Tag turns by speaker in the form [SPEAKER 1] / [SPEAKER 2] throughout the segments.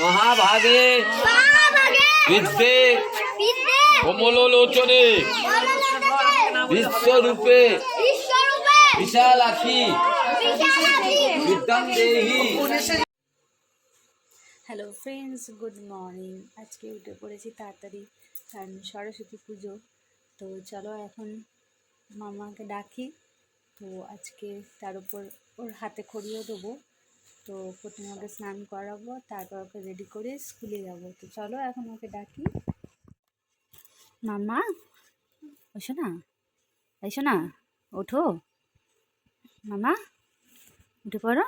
[SPEAKER 1] মহাভাগে। বিদ্যে। কমলোচনে বিশ্বরূপে বিশালাক্ষী বিদ্যাং দেহি
[SPEAKER 2] hello friends, good morning. আজকে উঠে পড়েছি তাড়াতাড়ি, কারণ সরস্বতী পুজো। তো চলো এখন মামাকে ডাকি। তো আজকে তার উপর ওর হাতে খড়িয়ে দেবো। তো প্রথমে ওকে স্নান করাবো, তারপর ওকে রেডি করে স্কুলে যাব। তো চলো এখন ওকে ডাকি। মামা ওসো না এসো না ওঠো। মামা, উঠে পড়ো।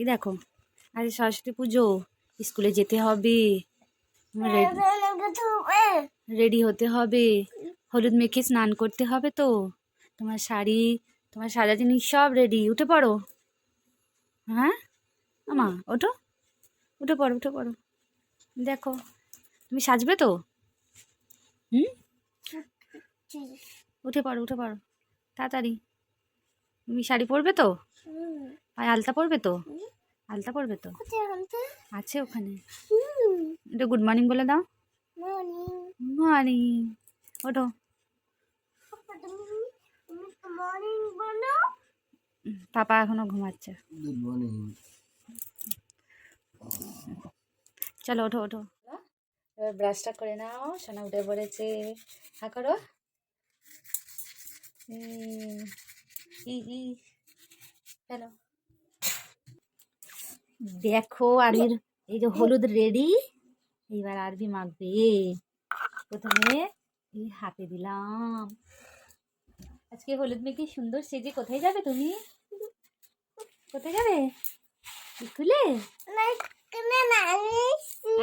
[SPEAKER 2] এই দেখো আরে সরস্বতী পুজো স্কুলে যেতে হবে। রেডি হতে হবে। হলুদ মেখে স্নান করতে হবে তো। তোমার শাড়ি তোমার সাদা জিনিস সব রেডি। উঠে পড়ো। হ্যাঁ? আমা ওঠো। উঠে পড়ো উঠে পড়ো। দেখো তুমি সাজবে তো? হুম? উঠে পড়ো উঠে পড়ো। তাড়াতাড়ি। তুমি শাড়ি পরবে তো? আর আলতা পরবে তো? আলতা পরবে তো? আছে ওখানে। এটা গুড মর্নিং বলে দাও। মর্নিং ওঠো। পাপা এখনও ঘুমাচ্ছে। চলো ওঠো ওঠো। এবার ব্রাশটা করে নাও। সোনা উঠে পড়েছে। হা করো। ই ই চলো দেখো আরবির এই যে হলুদ রেডি এইবার আরবি মাখবে। প্রথমে এই হাতে দিলাম। আজকে হলুদ মেখে সুন্দর সেজে কোথায় যাবে তুমি? কোথায় যাবে? স্কুলে?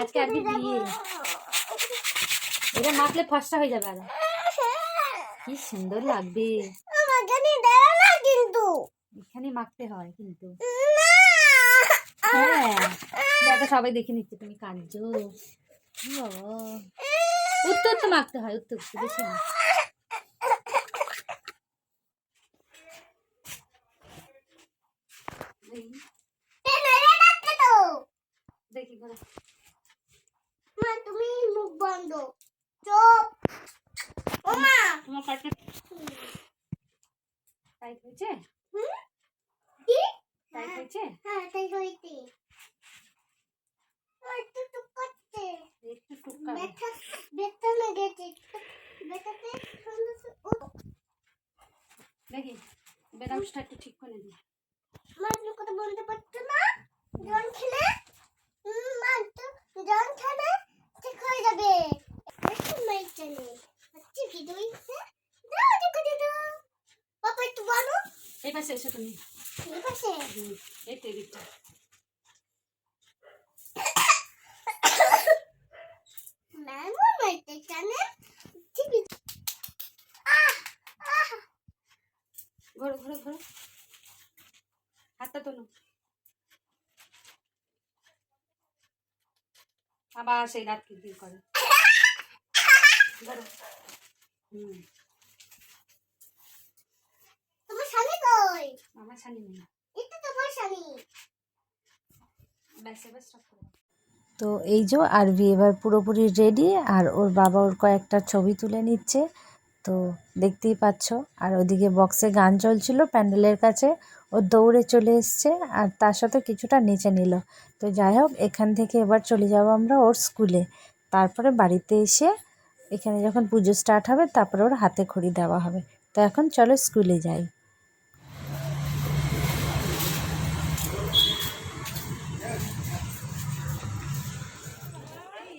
[SPEAKER 2] আজকে আরবি বিয়ে। এটা মাখলে ফসটা হয়ে যাবে আরও। কি সুন্দর লাগবে। এখানে মাখতে হয় কিন্তু। হ্যাঁ। দেখো, সবাই দেখে নিচ্ছে তুমি কাঁদছো। উত্তর তো মাখতে হয়, উত্তর বেশি না দেখি করে
[SPEAKER 3] তুমি মুখ বন্ধ চুপ ওমা
[SPEAKER 2] তোমার কাটটা টাইট হয়েছে
[SPEAKER 3] কি
[SPEAKER 2] টাইট হয়েছে
[SPEAKER 3] হ্যাঁ তাই হইতে একটু টুক করতে
[SPEAKER 2] একটু টুকা
[SPEAKER 3] ব্যথা ব্যথা লেগেছে ব্যথাতে
[SPEAKER 2] দেখি বেদামসটা একটু ঠিক করে দিই
[SPEAKER 3] আমার কথা বলতে পারতো না? জন খেলে? হুম, মা তো জন খেলে ঠিক হয়ে যাবে। একটু মাই চলে আচ্ছা কি দইছে দাও দেখো দেখো পাপা একটু বলো।
[SPEAKER 2] এই পাশে এসো তুমি।
[SPEAKER 3] আছে
[SPEAKER 2] হুম, এই তো ঘোরো ঘোরো ঘোরো। হাতটা তোলো। আবার সেই দাঁত কি দিয়ে করে। ঘোরো। হুম।
[SPEAKER 3] তোমার স্বামী কই?
[SPEAKER 2] আমার ছানি নেই।
[SPEAKER 3] এটা তোমার স্বামী।
[SPEAKER 2] ব্যাস এবার স্টপ করো।
[SPEAKER 4] তো এই যে আরবি এবার পুরোপুরি রেডি আর ওর বাবা ওর কয়েকটা ছবি তুলে নিচ্ছে। তো দেখতেই পাচ্ছ। আর ওদিকে বক্সে গান চলছিল প্যান্ডেলের কাছে। ও দৌড়ে চলে এসছে আর তার সাথে কিছুটা নেচে নিল। তো যাই হোক, এখান থেকে এবার চলে যাব আমরা ওর স্কুলে তারপরে বাড়িতে এসে এখানে যখন পুজো স্টার্ট হবে, তারপরে ওর হাতে খড়ি দেওয়া হবে। তো এখন চলো স্কুলে যাই।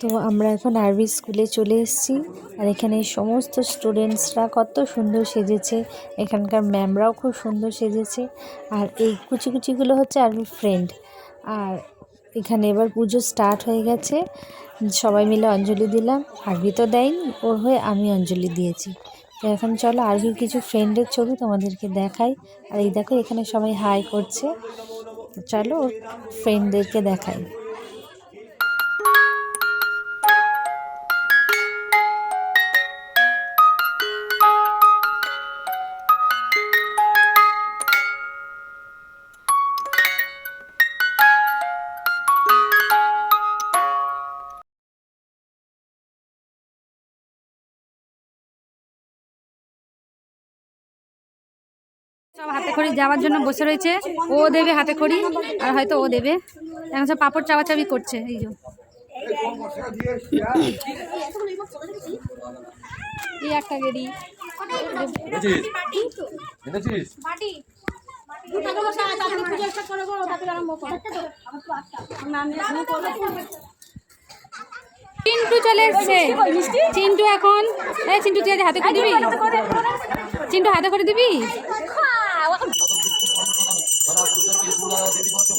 [SPEAKER 4] তো আমরা এখন আরবি স্কুলে চলে এসেছি। আর এখানে সমস্ত স্টুডেন্টসরা কত সুন্দর সেজেছে। এখানকার ম্যামরাও খুব সুন্দর সেজেছে। আর এই কুচি কুচিগুলো হচ্ছে আরবি ফ্রেন্ড আর এখানে এবার পুজো স্টার্ট হয়ে গেছে। সবাই মিলে অঞ্জলি দিলাম। আরবি তো দেয়নি, ওর হয়ে আমি অঞ্জলি দিয়েছি। তো এখন চলো আরবির কিছু ফ্রেন্ডের ছবি তোমাদেরকে দেখাই। আর এই দেখো এখানে সবাই হাই করছে। চলো ওর ফ্রেন্ডদেরকে দেখাই।
[SPEAKER 5] সব হাতে খড়ি যাওয়ার জন্য বসে রয়েছে। ও দেবে হাতে খড়ি আর হয়তো ও দেবে। এখন সব পাপড় চাওয়াচাবি করছে এই যে। এই একটা গেড়ি। চিন্টু চলে এসছে। চিন্টু এখন এই চিন্টু তুই হাতে করে দিবি? চিন্টু হাতে করে দিবি?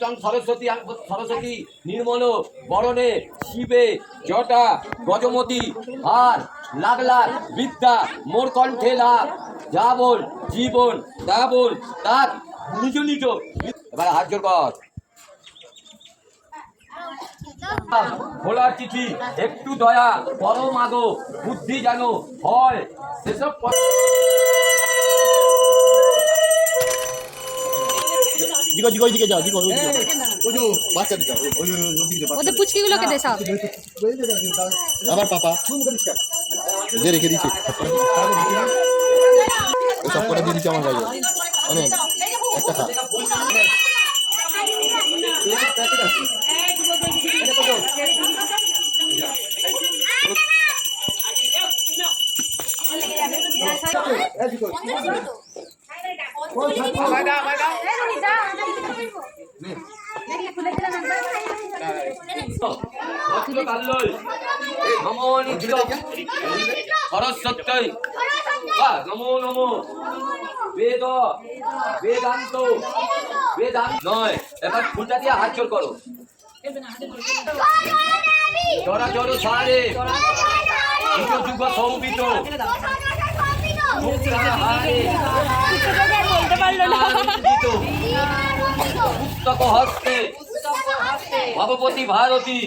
[SPEAKER 1] চমচম সরস্বতী সরস্বতী, নির্মল, বরণে, শিবে, জটা, গজমতি আর লাগ লাগ বিদ্যা, মোর কণ্ঠে লাগ যা বল, জীবন, তা বল, তার নিজ নিজ এবারে হাত কর। ভোলার চিঠি, একটু দয়া পরম আগো বুদ্ধি জানো, হয়, সেসব
[SPEAKER 6] দিগো দিগো ওইদিকে যাও দিগো যাও। ওই যে বাচ্চা দিকে ওই ওই ওইদিকে যাও,
[SPEAKER 5] ওদের পুচকিগুলোকে দে সব
[SPEAKER 6] আবার পাপা। যে রেখে দিচ্ছি ওই সব কটা দিয়ে দিচ্ছি আমার গায়ে। মানে একটা খা।
[SPEAKER 1] ভদ্রকাল্যই নমো নিত্য সরস্বত্যই নমো নমো বেদ বেদান্ত বেদান্ত নয় এবার ফুলটা দিয়ে হাত জোর করো জরা জড় সারে যুগ যুগ সৌবিত মুক্তাহারে আনন্দিত। পুস্তক হস্তে ভগবতী ভারতী।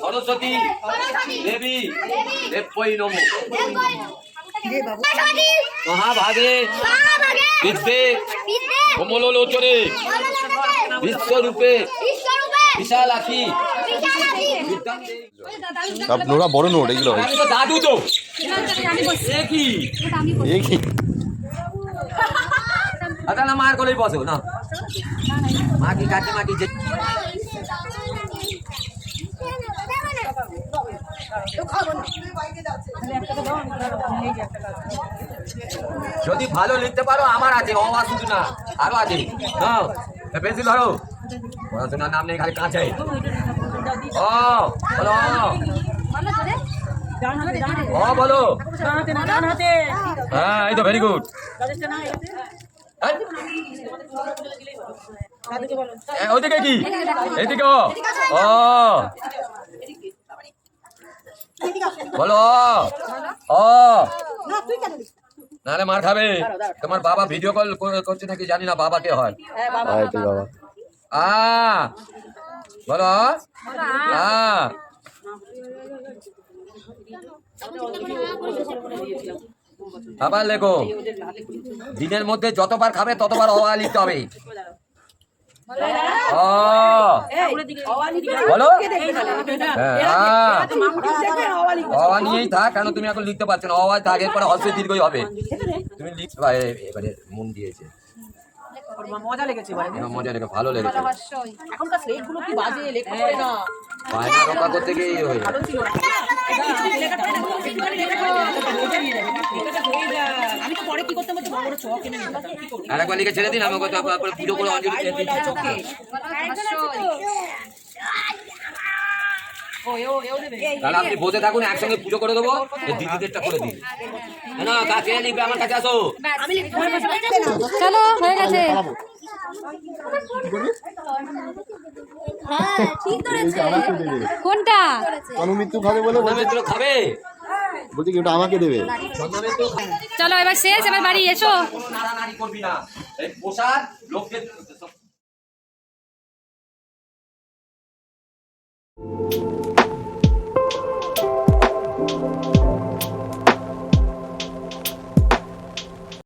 [SPEAKER 1] সরস্বতী। দেবী। দেবই নম। মহাভাগে। বিদ্যে। কমলোচরে বিশ্বরূপে। বিদ্যান্তে
[SPEAKER 6] সব বড় নোট এগুলো
[SPEAKER 1] দাদু তো। এ কি? আচ্ছা মার কোলেই বসো না মা কি কাটি মাটি যে যদি ভালো লিখতে পারো, আমার আছে অমা শুধু না, আরও আছে। হ্যাঁ পেন্সিল ধরো। পড়াশোনার নাম নেই, খালি কাঁচে। ও বলো ও বলো। হ্যাঁ এই তো ভেরি গুড ওইদিকে কি? এইদিকে ও ও বলো। ও নাহলে মার খাবে। তোমার বাবা ভিডিও কল করছে নাকি জানি না বাবা কে হয়।
[SPEAKER 6] বাবা
[SPEAKER 1] আ। বলো। আ। আবার লেখো দিনের মধ্যে যতবার খাবে ততবার অওয়া লিখতে হবে। বলো? হ্যাঁ। অওয়া নিয়েই থাক কেন তুমি এখন লিখতে পারছ না? অওয়া থাক এরপরে হস্তে দীর্ঘই হবে। তুমি লিখতে এবারে মন দিয়েছে।
[SPEAKER 7] মজা লেগেছে
[SPEAKER 1] মজা লেগে ভালো লেগেছে।
[SPEAKER 7] এখনকার স্লেটগুলো কি বাজে লেখা না।
[SPEAKER 1] করতে গিয়ে হয়ে
[SPEAKER 7] আমি
[SPEAKER 1] লিখে ছেড়ে দিন আমাকে তো তারপরে পুজো করে অঞ্জলি তাহলে আপনি বসে থাকুন একসঙ্গে পুজো করে দেবো। দিদিদেরটা করে দিন। না কাছে লিখবে? আমার কাছে আসো।
[SPEAKER 5] চলো হয়ে গেছে। কোনটা?
[SPEAKER 6] তনুমিত্র খাবে বলে
[SPEAKER 1] তনুমিত্র খাবে?
[SPEAKER 6] বলছি কি ওটা আমাকে দেবে।
[SPEAKER 5] চলো এবার শেষ এবার বাড়ি এসো।
[SPEAKER 1] নাড়ানাড়ি করবি না। এই প্রসাদ লোককে সব